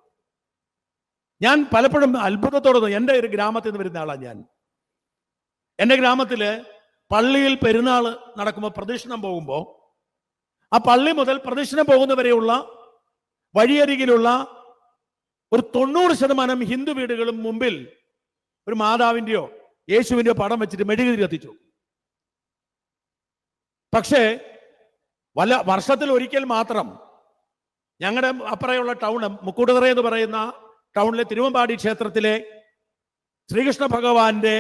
ഞാൻ പലപ്പോഴും അത്ഭുതത്തോടെ. എന്റെ ഒരു ഗ്രാമത്തിൽ നിന്ന് വരുന്ന ആളാണ് ഞാൻ. എന്റെ ഗ്രാമത്തിൽ പള്ളിയിൽ പെരുന്നാൾ നടക്കുമ്പോൾ പ്രദക്ഷിണം പോകുമ്പോൾ ആ പള്ളി മുതൽ പ്രദക്ഷിണം പോകുന്നവരെയുള്ള വഴിയരികിലുള്ള ഒരു തൊണ്ണൂറ് ശതമാനം ഹിന്ദു വീടുകളും മുമ്പിൽ ഒരു മാതാവിന്റെയോ യേശുവിന്റെയോ പടം വെച്ചിട്ട് മെഴുകുതിരി കത്തിച്ചു. പക്ഷേ വല്ല വർഷത്തിൽ ഒരിക്കൽ മാത്രം ഞങ്ങളുടെ അപ്പുറയുള്ള ടൗൺ മുക്കൂട്ടുതറ എന്ന് പറയുന്ന ടൗണിലെ തിരുവമ്പാടി ക്ഷേത്രത്തിലെ ശ്രീകൃഷ്ണ ഭഗവാന്റെ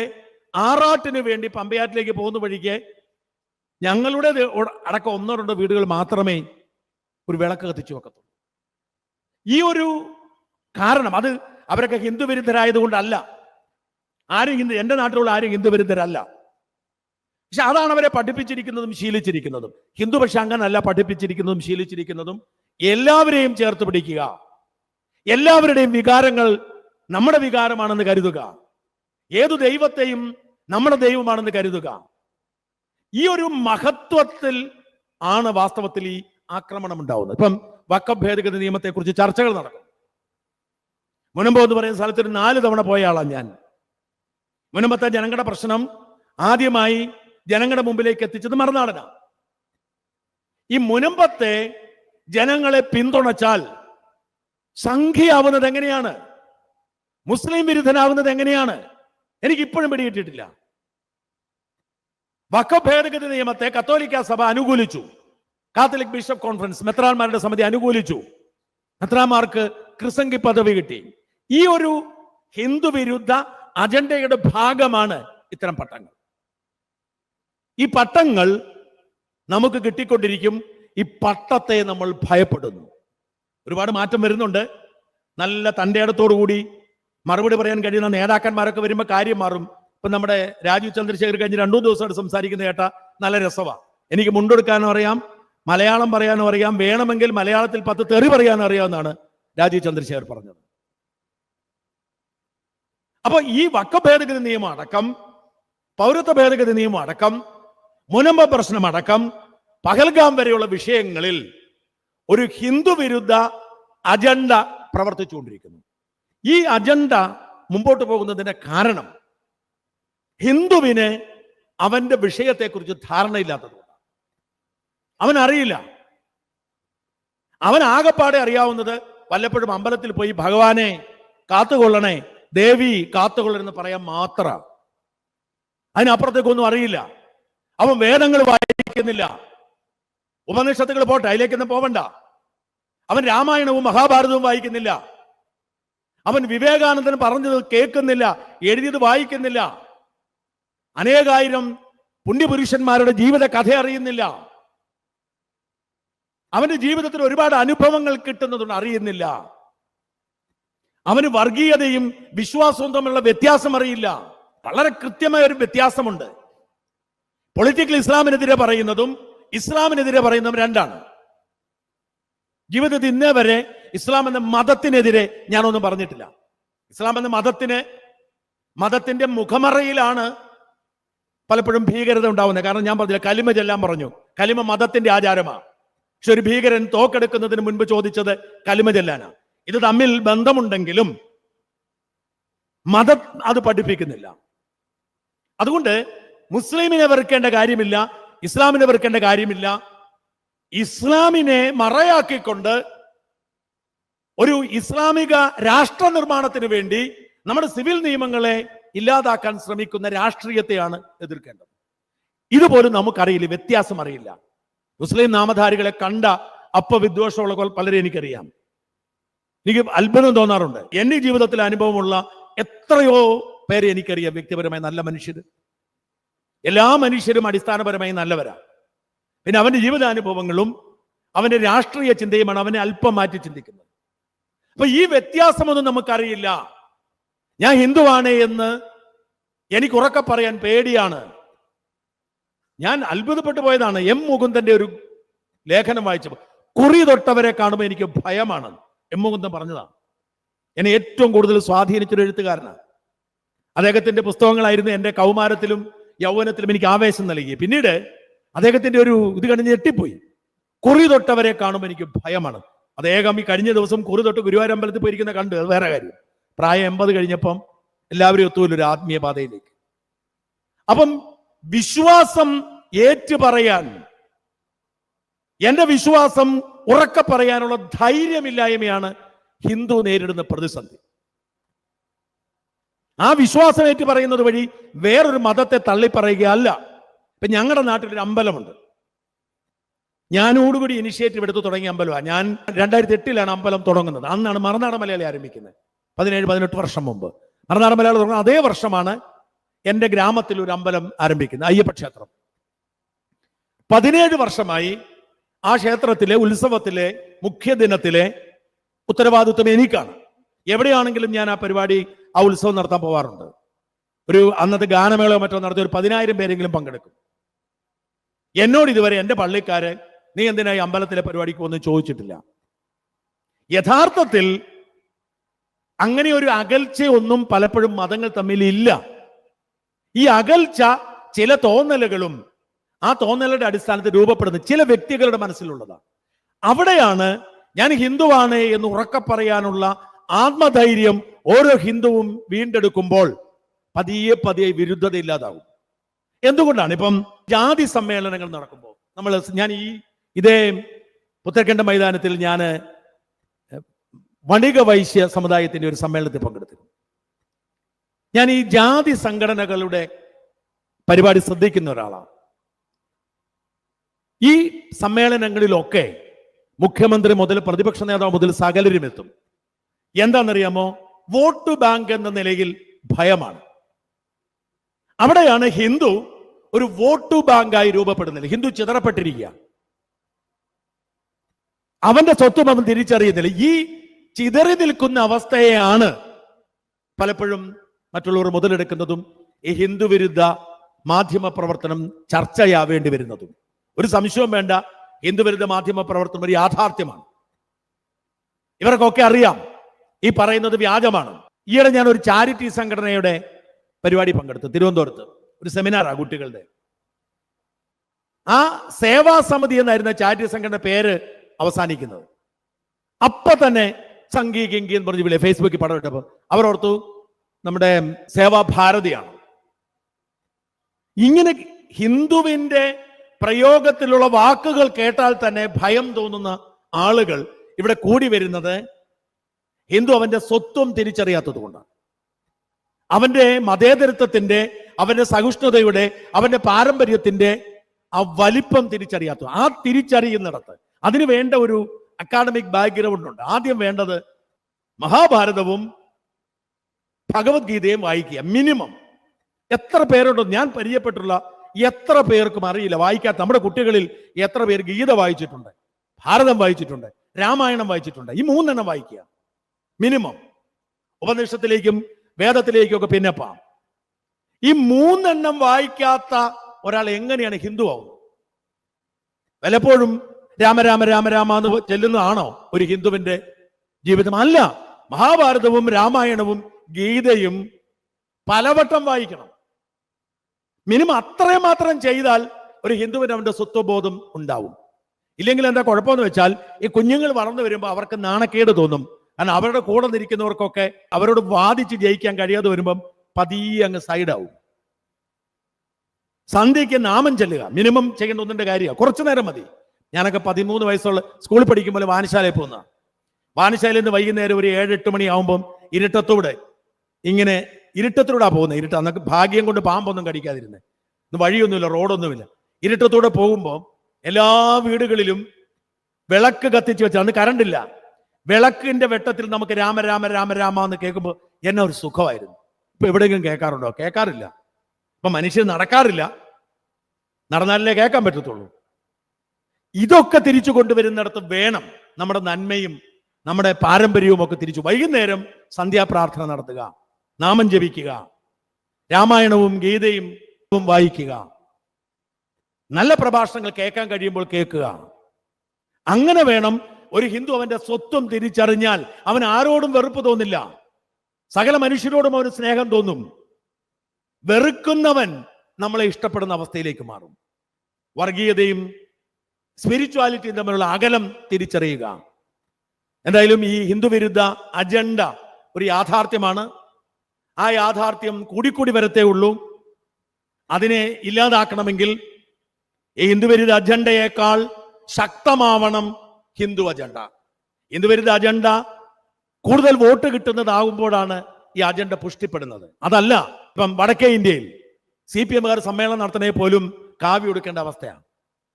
ആറാട്ടിന് വേണ്ടി പമ്പയാറ്റിലേക്ക് പോകുന്ന വഴിക്ക് ഞങ്ങളുടെ അടക്കം ഒന്നോ രണ്ടോ വീടുകൾ മാത്രമേ ഒരു വിളക്ക് കത്തിച്ചു വെക്കത്തുള്ളൂ. ഈ ഒരു കാരണം അത് അവരൊക്കെ ഹിന്ദു വിരുദ്ധരായതുകൊണ്ടല്ല ആരും ഹിന്ദു എന്റെ നാട്ടിലുള്ള ആരും ഹിന്ദു വിരുദ്ധരല്ല പക്ഷെ അതാണ് അവരെ പഠിപ്പിച്ചിരിക്കുന്നതും ശീലിച്ചിരിക്കുന്നതും. ഹിന്ദു പക്ഷെ അങ്ങനല്ല പഠിപ്പിച്ചിരിക്കുന്നതും ശീലിച്ചിരിക്കുന്നതും എല്ലാവരെയും ചേർത്ത് പിടിക്കുക. എല്ലാവരുടെയും വികാരങ്ങൾ നമ്മുടെ വികാരമാണെന്ന് കരുതുക. ഏതു ദൈവത്തെയും നമ്മുടെ ദൈവമാണെന്ന് കരുതുക. ഈ ഒരു മഹത്വത്തിൽ ആണ് വാസ്തവത്തിൽ ഈ ആക്രമണം ഉണ്ടാവുന്നത്. ഇപ്പം വക്കഭേദഗതി നിയമത്തെക്കുറിച്ച് ചർച്ചകൾ നടക്കും. മുനമ്പോ എന്ന് പറയുന്ന സ്ഥലത്ത് നാല് തവണ പോയ ആളാണ് ഞാൻ. മുനമ്പത്തെ ജനങ്ങളുടെ പ്രശ്നം ആദ്യമായി ജനങ്ങളുടെ മുമ്പിലേക്ക് എത്തിച്ചത് മറുനാടനാണ് ഈ മുനമ്പത്തെ ജനങ്ങളെ പിന്തുണച്ചാൽ സംഖ്യയാവുന്നത് എങ്ങനെയാണ്? മുസ്ലിം വിരുദ്ധനാവുന്നത് എങ്ങനെയാണ്? എനിക്ക് ഇപ്പോഴും പിടികിട്ടിട്ടില്ല വഖഫ് ഭേദഗതി നിയമത്തെ കത്തോലിക്ക സഭ അനുകൂലിച്ചു. കാത്തലിക് ബിഷപ്പ് കോൺഫറൻസ് മെത്രാന്മാരുടെ സമിതി അനുകൂലിച്ചു. മെത്രാന്മാർക്ക് ക്രിസംഗി പദവി കിട്ടി. ഈ ഒരു ഹിന്ദു വിരുദ്ധ അജണ്ടയുടെ ഭാഗമാണ് ഇത്തരം പട്ടങ്ങൾ. ഈ പട്ടങ്ങൾ നമുക്ക് കിട്ടിക്കൊണ്ടിരിക്കും. ഈ പട്ടത്തെ നമ്മൾ ഭയപ്പെടുന്നു. ഒരുപാട് മാറ്റം വരുന്നുണ്ട്. നല്ല തന്റെ കൂടി മറുപടി പറയാൻ കഴിയുന്ന നേതാക്കന്മാരൊക്കെ വരുമ്പോൾ കാര്യം മാറും. ഇപ്പൊ നമ്മുടെ രാജീവ് ചന്ദ്രശേഖർ കഴിഞ്ഞ് രണ്ടു ദിവസമായിട്ട് സംസാരിക്കുന്ന കേട്ട നല്ല രസമാണ് എനിക്ക് മുണ്ടെടുക്കാനും അറിയാം മലയാളം പറയാനും അറിയാം വേണമെങ്കിൽ മലയാളത്തിൽ പത്ത് തെറി പറയാനും അറിയാമെന്നാണ് രാജീവ് ചന്ദ്രശേഖർ പറഞ്ഞത്. അപ്പൊ ഈ വക്ക ഭേദഗതി നിയമം അടക്കം പൗരത്വ ഭേദഗതി നിയമം അടക്കം മുനമ്പ പ്രശ്നമടക്കം പകൽഗാം വരെയുള്ള വിഷയങ്ങളിൽ ഒരു ഹിന്ദു വിരുദ്ധ അജണ്ട പ്രവർത്തിച്ചുകൊണ്ടിരിക്കുന്നു. ഈ അജണ്ട മുമ്പോട്ട് പോകുന്നതിന്റെ കാരണം ഹിന്ദുവിന് അവന്റെ വിഷയത്തെക്കുറിച്ച് ധാരണയില്ലാത്തതുകൊണ്ടാണ്. അവൻ അറിയില്ല അവൻ ആകപ്പാടെ അറിയാവുന്നത് വല്ലപ്പോഴും അമ്പലത്തിൽ പോയി ഭഗവാനെ കാത്തുകൊള്ളണേ ദേവി കാത്തുകൊള്ളണമെന്ന് പറയാൻ മാത്രം അതിനപ്പുറത്തേക്കൊന്നും അറിയില്ല. അവൻ വേദങ്ങൾ വായിക്കുന്നില്ല. ഉപനിഷത്തുകൾ പോട്ടെ അതിലേക്കൊന്നും പോവണ്ട. അവൻ രാമായണവും മഹാഭാരതവും വായിക്കുന്നില്ല. അവൻ വിവേകാനന്ദൻ പറഞ്ഞത് കേൾക്കുന്നില്ല എഴുതിയത് വായിക്കുന്നില്ല. അനേകായിരം പുണ്യപുരുഷന്മാരുടെ ജീവിത കഥ അറിയുന്നില്ല. അവന്റെ ജീവിതത്തിൽ ഒരുപാട് അനുഭവങ്ങൾ കിട്ടുന്നതുകൊണ്ട് അറിയുന്നില്ല. അവന് വർഗീയതയും വിശ്വാസവും തമ്മിലുള്ള വ്യത്യാസം അറിയില്ല. വളരെ കൃത്യമായ ഒരു വ്യത്യാസമുണ്ട്. പൊളിറ്റിക്കൽ ഇസ്ലാമിനെതിരെ പറയുന്നതും ഇസ്ലാമിനെതിരെ പറയുന്നതും രണ്ടാണ്. ജീവിതത്തിൽ ഇന്നേ വരെ ഇസ്ലാം എന്ന മതത്തിനെതിരെ ഞാനൊന്നും പറഞ്ഞിട്ടില്ല. ഇസ്ലാം എന്ന മതത്തിന് മതത്തിന്റെ മുഖമറയിലാണ് പലപ്പോഴും ഭീകരത ഉണ്ടാവുന്നത്. കാരണം ഞാൻ പറഞ്ഞില്ല കലിമ ചെല്ലാൻ പറഞ്ഞു. കലിമ മതത്തിന്റെ ആചാരമാണ്. പക്ഷെ ഒരു ഭീകരൻ തോക്കെടുക്കുന്നതിന് മുൻപ് ചോദിച്ചത് കലിമ ചെല്ലാനാ ഇത് തമ്മിൽ ബന്ധമുണ്ടെങ്കിലും മതം അത് പഠിപ്പിക്കുന്നില്ല. അതുകൊണ്ട് മുസ്ലിമിനെ വെറുക്കേണ്ട കാര്യമില്ല ഇസ്ലാമിനെ വെറുക്കേണ്ട കാര്യമില്ല. ഇസ്ലാമിനെ മറയാക്കിക്കൊണ്ട് ഒരു ഇസ്ലാമിക രാഷ്ട്ര നിർമ്മാണത്തിന് വേണ്ടി നമ്മുടെ സിവിൽ നിയമങ്ങളെ ഇല്ലാതാക്കാൻ ശ്രമിക്കുന്ന രാഷ്ട്രീയത്തെയാണ് എതിർക്കേണ്ടത്. ഇതുപോലും നമുക്കറിയില്ല വ്യത്യാസം അറിയില്ല മുസ്ലിം നാമധാരികളെ കണ്ട അപ്പ വിദ്വേഷമുള്ള പലരെ എനിക്കറിയാം. എനിക്ക് അത്ഭുതം തോന്നാറുണ്ട്. എന്റെ ജീവിതത്തിൽ അനുഭവമുള്ള എത്രയോ പേരെ എനിക്കറിയാം വ്യക്തിപരമായി നല്ല മനുഷ്യർ എല്ലാ മനുഷ്യരും അടിസ്ഥാനപരമായി നല്ലവരാ. പിന്നെ അവന്റെ ജീവിതാനുഭവങ്ങളും അവന്റെ രാഷ്ട്രീയ ചിന്തയുമാണ് അവനെ അല്പം മാറ്റി ചിന്തിക്കുന്നത്. അപ്പൊ ഈ വ്യത്യാസമൊന്നും നമുക്കറിയില്ല. ഞാൻ ഹിന്ദുവാണ് എന്ന് എനിക്ക് ഉറക്കെ പറയാൻ പേടിയാണ്. ഞാൻ അത്ഭുതപ്പെട്ടു പോയതാണ്. എം മുകുന്ദന്റെ ഒരു ലേഖനം വായിച്ചപ്പോൾ. കുറി തൊട്ടവരെ കാണുമ്പോൾ എനിക്ക് ഭയമാണ്. എം മുകുന്ദൻ പറഞ്ഞതാണ്. എന്നെ ഏറ്റവും കൂടുതൽ സ്വാധീനിച്ചൊരു എഴുത്തുകാരനാണ്. അദ്ദേഹത്തിന്റെ പുസ്തകങ്ങളായിരുന്നു എന്റെ കൗമാരത്തിലും യൗവനത്തിലും എനിക്ക് ആവേശം നൽകി. പിന്നീട് അദ്ദേഹത്തിന്റെ ഒരു ഇത് കണ്ട് ഞെട്ടിപ്പോയി. കുറി തൊട്ടവരെ കാണുമ്പോൾ എനിക്ക് ഭയമാണ്. അദ്ദേഹം ഈ കഴിഞ്ഞ ദിവസം കുറി തൊട്ട് ഗുരുവായൂർ അമ്പലത്തിൽ പോയിരിക്കുന്ന കണ്ട് അത് വേറെ കാര്യം. പ്രായം എൺപത് കഴിഞ്ഞപ്പം എല്ലാവരും ഒത്തുമില്ല ഒരു ആത്മീയ പാതയിലേക്ക്. അപ്പം വിശ്വാസം ഏറ്റു പറയാൻ എന്റെ വിശ്വാസം ഉറക്ക പറയാനുള്ള ധൈര്യമില്ലായ്മയാണ് ഹിന്ദു നേരിടുന്ന പ്രതിസന്ധി. ആ വിശ്വാസം ഏറ്റു പറയുന്നത് വഴി വേറൊരു മതത്തെ തള്ളിപ്പറയുകയല്ല. ഇപ്പൊ ഞങ്ങളുടെ നാട്ടിൽ ഒരു അമ്പലമുണ്ട് ഞാനോടുകൂടി ഇനിഷ്യേറ്റീവ് എടുത്ത് തുടങ്ങിയ അമ്പലമാണ് ഞാൻ രണ്ടായിരത്തി എട്ടിലാണ് അമ്പലം തുടങ്ങുന്നത്. അന്നാണ് മറുനാടൻ മലയാളി ആരംഭിക്കുന്നത്. പതിനേഴ് പതിനെട്ട് വർഷം മുമ്പ്. മറുനാടൻ മലയാളി തുടങ്ങുന്ന അതേ വർഷമാണ് എന്റെ ഗ്രാമത്തിൽ ഒരു അമ്പലം ആരംഭിക്കുന്നത്. അയ്യപ്പ ക്ഷേത്രം. പതിനേഴ് വർഷമായി ആ ക്ഷേത്രത്തിലെ ഉത്സവത്തിലെ മുഖ്യ ദിനത്തിലെ ഉത്തരവാദിത്വം എനിക്കാണ്. എവിടെയാണെങ്കിലും ഞാൻ ആ പരിപാടി ആ ഉത്സവം നടത്താൻ പോവാറുണ്ട്. ഒരു അന്നത്തെ ഗാനമേളയോ മറ്റോ നടത്തി ഒരു പതിനായിരം പേരെങ്കിലും പങ്കെടുക്കും. എന്നോട് ഇതുവരെ എന്റെ പള്ളിക്കാരെ നീ എന്തിനായി അമ്പലത്തിലെ പരിപാടിക്ക് ഒന്നും ചോദിച്ചിട്ടില്ല. യഥാർത്ഥത്തിൽ അങ്ങനെ ഒരു അകൽച്ചയൊന്നും പലപ്പോഴും മതങ്ങൾ തമ്മിൽ ഇല്ല. ഈ അകൽച്ച ചില തോന്നലുകളും ആ തോന്നലുടെ അടിസ്ഥാനത്തിൽ രൂപപ്പെടുന്ന ചില വ്യക്തികളുടെ മനസ്സിലുള്ളതാണ്. അവിടെയാണ് ഞാൻ ഹിന്ദുവാണ് എന്ന് ഉറക്കെ പറയാനുള്ള ആത്മധൈര്യം ഓരോ ഹിന്ദുവും വീണ്ടെടുക്കുമ്പോൾ പതിയെ പതിയെ വിരുദ്ധത ഇല്ലാതാവും. എന്തുകൊണ്ടാണ്? ഇപ്പം ജാതി സമ്മേളനങ്ങൾ നടക്കുമ്പോൾ നമ്മൾ ഞാൻ ഈ ഇതേ പുത്തർക്കണ്ട മൈതാനത്തിൽ ഞാൻ വണിക വൈശ്യ സമുദായത്തിന്റെ ഒരു സമ്മേളനത്തിൽ പങ്കെടുത്തിരുന്നു. ഞാൻ ഈ ജാതി സംഘടനകളുടെ പരിപാടി ശ്രദ്ധിക്കുന്ന ഒരാളാണ്. ഈ സമ്മേളനങ്ങളിലൊക്കെ മുഖ്യമന്ത്രി മുതൽ പ്രതിപക്ഷ നേതാവ് മുതൽ സകലരും എത്തും. എന്താണെന്നറിയാമോ? വോട്ട് ബാങ്ക് എന്ന നിലയിൽ ഭയമാണ്. അവിടെയാണ് ഹിന്ദു ഒരു വോട്ട് ബാങ്കായി രൂപപ്പെടുന്നത്. ഹിന്ദു ചിതറപ്പെട്ടിരിക്കുക. അവന്റെ സ്വത്വം അവൻ തിരിച്ചറിയുന്നില്ല. ഈ ചിതറി നിൽക്കുന്ന അവസ്ഥയെയാണ് പലപ്പോഴും മറ്റുള്ളവർ മുതലെടുക്കുന്നതും ഈ ഹിന്ദു വിരുദ്ധ മാധ്യമ പ്രവർത്തനം ചർച്ചയാവേണ്ടി വരുന്നതും. ഒരു സംശയവും വേണ്ട. ഹിന്ദു വിരുദ്ധ മാധ്യമ പ്രവർത്തനം ഒരു യാഥാർത്ഥ്യമാണ്. ഇവർക്കൊക്കെ അറിയാം. ഈ പറയുന്നത് വ്യാജമാണ്. ഈയിടെ ഞാൻ ഒരു ചാരിറ്റി സംഘടനയുടെ പരിപാടി പങ്കെടുത്തു തിരുവനന്തപുരത്ത്. ഒരു സെമിനാറാ കുട്ടികളുടെ. ആ സേവാ സമിതി എന്നായിരുന്ന ചാരിറ്റി സംഘടന പേര് അവസാനിക്കുന്നത്. അപ്പൊ തന്നെ സംഗി ഗംഗി എന്ന് പറഞ്ഞ് വിളി ഫേസ്ബുക്കിൽ പടം ഇട്ടപ്പോ അവർ ഓർത്തു നമ്മുടെ സേവാഭാരതിയാണ് ഇങ്ങനെ ഹിന്ദുവിന്റെ പ്രയോഗത്തിലുള്ള വാക്കുകൾ കേട്ടാൽ തന്നെ ഭയം തോന്നുന്ന ആളുകൾ ഇവിടെ കൂടി വരുന്നത് ഹിന്ദു അവന്റെ സ്വത്വം തിരിച്ചറിയാത്തത് കൊണ്ടാണ്. അവന്റെ മതേതരത്വത്തിന്റെ അവന്റെ സഹിഷ്ണുതയുടെ അവന്റെ പാരമ്പര്യത്തിന്റെ ആ വലിപ്പം തിരിച്ചറിയാത്തത്. ആ തിരിച്ചറിയുന്നിടത്ത് അതിന് വേണ്ട ഒരു അക്കാഡമിക് ബാക്ക്ഗ്രൗണ്ട് ഉണ്ട് ആദ്യം വേണ്ടത് മഹാഭാരതവും ഭഗവത്ഗീതയും വായിക്കുക. മിനിമം. എത്ര പേരുണ്ടോ? ഞാൻ പരിചയപ്പെട്ടുള്ള എത്ര പേർക്കും അറിയില്ല. വായിക്കാത്ത നമ്മുടെ കുട്ടികളിൽ എത്ര പേർ ഗീത വായിച്ചിട്ടുണ്ട് ഭാരതം വായിച്ചിട്ടുണ്ട് രാമായണം വായിച്ചിട്ടുണ്ട്. ഈ മൂന്നെണ്ണം വായിക്കുക. മിനിമം. ഉപനിഷത്തിലേക്കും വേദത്തിലേക്കും ഒക്കെ പിന്നെ പാം ഈ മൂന്നെണ്ണം വായിക്കാത്ത ഒരാൾ എങ്ങനെയാണ് ഹിന്ദു ആവുന്നത്? പലപ്പോഴും രാമരാമ രാമ രാമ രാമ എന്ന് ചെല്ലുന്നതാണോ ഒരു ഹിന്ദുവിന്റെ ജീവിതം? അല്ല. മഹാഭാരതവും രാമായണവും ഗീതയും പലവട്ടം വായിക്കണം. മിനിമം അത്രയും മാത്രം ചെയ്താൽ ഒരു ഹിന്ദുവിന് അവന്റെ സ്വത്വബോധം ഉണ്ടാവും. ഇല്ലെങ്കിൽ എന്താ കുഴപ്പമെന്ന് വെച്ചാൽ ഈ കുഞ്ഞുങ്ങൾ വളർന്നു വരുമ്പോൾ അവർക്ക് നാണക്കേട് തോന്നും. കാരണം അവരുടെ കൂടെ നിൽക്കുന്നവർക്കൊക്കെ അവരോട് വാദിച്ച് ജയിക്കാൻ കഴിയാതെ വരുമ്പം പതിയെ അങ്ങ് സൈഡാവും. സന്ധ്യയ്ക്ക് നാമം ചെല്ലുക. മിനിമം ചെയ്യേണ്ട ഒന്നിന്റെ കാര്യമാണ് കുറച്ചു നേരം മതി. ഞാനൊക്കെ പതിമൂന്ന് വയസ്സുള്ള സ്കൂളിൽ പഠിക്കുമ്പോൾ വാനശാലയിൽ പോകുന്ന വാനശാലയിൽ നിന്ന് വൈകുന്നേരം ഒരു ഏഴ് എട്ട് മണിയാവുമ്പം ഇരുട്ടത്തൂടെ ഇങ്ങനെ ഇരുട്ടത്തിലൂടെ പോകുന്നത്. ഇരുട്ട് അന്നൊക്കെ ഭാഗ്യം കൊണ്ട് പാമ്പൊന്നും കടിക്കാതിരുന്നത് ഇന്ന് വഴിയൊന്നുമില്ല റോഡൊന്നുമില്ല. ഇരുട്ടത്തൂടെ പോകുമ്പോൾ എല്ലാ വീടുകളിലും വിളക്ക് കത്തിച്ച് വെച്ചാൽ അന്ന് കറണ്ടില്ല വിളക്കിന്റെ വെട്ടത്തിൽ നമുക്ക് രാമ രാമ രാമ രാമ എന്ന് കേൾക്കുമ്പോൾ എന്നെ ഒരു സുഖമായിരുന്നു. ഇപ്പൊ എവിടെയെങ്കിലും കേൾക്കാറുണ്ടോ? കേൾക്കാറില്ല. ഇപ്പൊ മനുഷ്യൻ നടക്കാറില്ല. നടന്നാലേ കേൾക്കാൻ പറ്റത്തുള്ളൂ. ഇതൊക്കെ തിരിച്ചു കൊണ്ടുവരുന്നിടത്ത് വേണം നമ്മുടെ നന്മയും നമ്മുടെ പാരമ്പര്യവും ഒക്കെ തിരിച്ചു. വൈകുന്നേരം സന്ധ്യാപ്രാർത്ഥന നടത്തുക നാമം ജപിക്കുക രാമായണവും ഗീതയും വായിക്കുക. നല്ല പ്രഭാഷണങ്ങൾ കേൾക്കാൻ കഴിയുമ്പോൾ കേൾക്കുക. അങ്ങനെ വേണം ഒരു ഹിന്ദു അവന്റെ സ്വത്വം തിരിച്ചറിഞ്ഞാൽ അവൻ ആരോടും വെറുപ്പ് തോന്നില്ല. സകല മനുഷ്യരോടും അവന് സ്നേഹം തോന്നും. വെറുക്കുന്നവൻ നമ്മളെ ഇഷ്ടപ്പെടുന്ന അവസ്ഥയിലേക്ക് മാറും. വർഗീയതയും സ്പിരിച്വാലിറ്റിയും തമ്മിലുള്ള അകലം തിരിച്ചറിയുക. എന്തായാലും ഈ ഹിന്ദുവിരുദ്ധ അജണ്ട ഒരു യാഥാർത്ഥ്യമാണ്. ആ യാഥാർത്ഥ്യം കൂടിക്കൂടി വരത്തേ ഉള്ളൂ. അതിനെ ഇല്ലാതാക്കണമെങ്കിൽ ഈ ഹിന്ദുവിരുദ്ധ അജണ്ടയേക്കാൾ ശക്തമാവണം ഹിന്ദു അജണ്ട. ഹിന്ദു വിരുദ്ധ അജണ്ട? കൂടുതൽ വോട്ട് കിട്ടുന്നതാകുമ്പോഴാണ് ഈ അജണ്ട പുഷ്ടിപ്പെടുന്നത്. അതല്ല ഇപ്പം വടക്കേ ഇന്ത്യയിൽ സി പി എമ്മുകാർ സമ്മേളനം നടത്തണേ പോലും കാവ്യ കൊടുക്കേണ്ട അവസ്ഥയാണ്.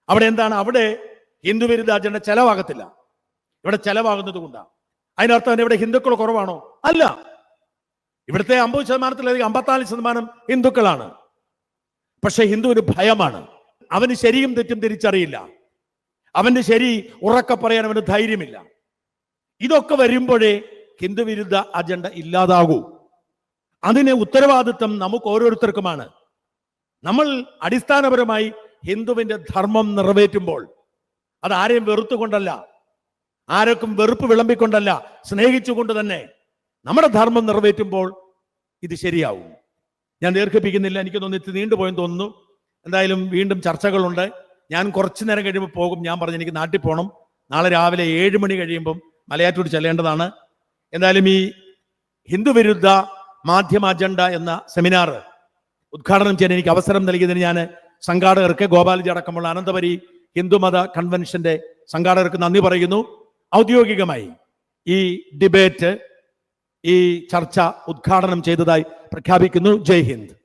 അവിടെ എന്താണ്? അവിടെ ഹിന്ദു വിരുദ്ധ അജണ്ട ചെലവാകത്തില്ല. ഇവിടെ ചെലവാകുന്നത് കൊണ്ടാണ് അതിനർത്ഥം ഇവിടെ ഹിന്ദുക്കൾ കുറവാണോ? അല്ല. ഇവിടുത്തെ അമ്പത് ശതമാനത്തിലധികം അമ്പത്തിനാല് ശതമാനം ഹിന്ദുക്കളാണ്. പക്ഷെ ഹിന്ദു ഒരു ഭയമാണ്. അവന് ശരിയും തെറ്റും തിരിച്ചറിയില്ല. അവന്റെ ശരി ഉറക്കെ പറയാൻ അവന് ധൈര്യമില്ല. ഇതൊക്കെ വരുമ്പോഴേ ഹിന്ദുവിരുദ്ധ അജണ്ട ഇല്ലാതാകൂ. അതിന് ഉത്തരവാദിത്വം നമുക്ക് ഓരോരുത്തർക്കുമാണ്. നമ്മൾ അടിസ്ഥാനപരമായി ഹിന്ദുവിന്റെ ധർമ്മം നിറവേറ്റുമ്പോൾ അത് ആരെയും വെറുത്തുകൊണ്ടല്ല ആരൊക്കും വെറുപ്പ് വിളമ്പിക്കൊണ്ടല്ല സ്നേഹിച്ചുകൊണ്ട് തന്നെ നമ്മുടെ ധർമ്മം നിറവേറ്റുമ്പോൾ ഇത് ശരിയാവും. ഞാൻ ദീർഘിപ്പിക്കുന്നില്ല എനിക്ക് ഇത് നീണ്ടുപോയെന്ന് തോന്നുന്നു. എന്തായാലും വീണ്ടും ചർച്ചകളുണ്ട്. ഞാൻ കുറച്ച് നേരം കഴിയുമ്പോൾ പോകും. ഞാൻ പറഞ്ഞു എനിക്ക് നാട്ടിൽ പോകണം നാളെ രാവിലെ ഏഴ് മണി കഴിയുമ്പം മലയാറ്റൂർ ചെല്ലേണ്ടതാണ്. എന്തായാലും ഈ ഹിന്ദു വിരുദ്ധ മാധ്യമ അജണ്ട എന്ന സെമിനാർ ഉദ്ഘാടനം ചെയ്യാൻ എനിക്ക് അവസരം നൽകിയതിന് ഞാൻ സംഘാടകർക്ക് ഗോപാലജി അടക്കമുള്ള അനന്തപരി ഹിന്ദുമത കൺവെൻഷന്റെ സംഘാടകർക്ക് നന്ദി പറയുന്നു. ഔദ്യോഗികമായി ഈ ഡിബേറ്റ് ഈ ചർച്ച ഉദ്ഘാടനം ചെയ്തതായി പ്രഖ്യാപിക്കുന്നു. ജയ് ഹിന്ദ്.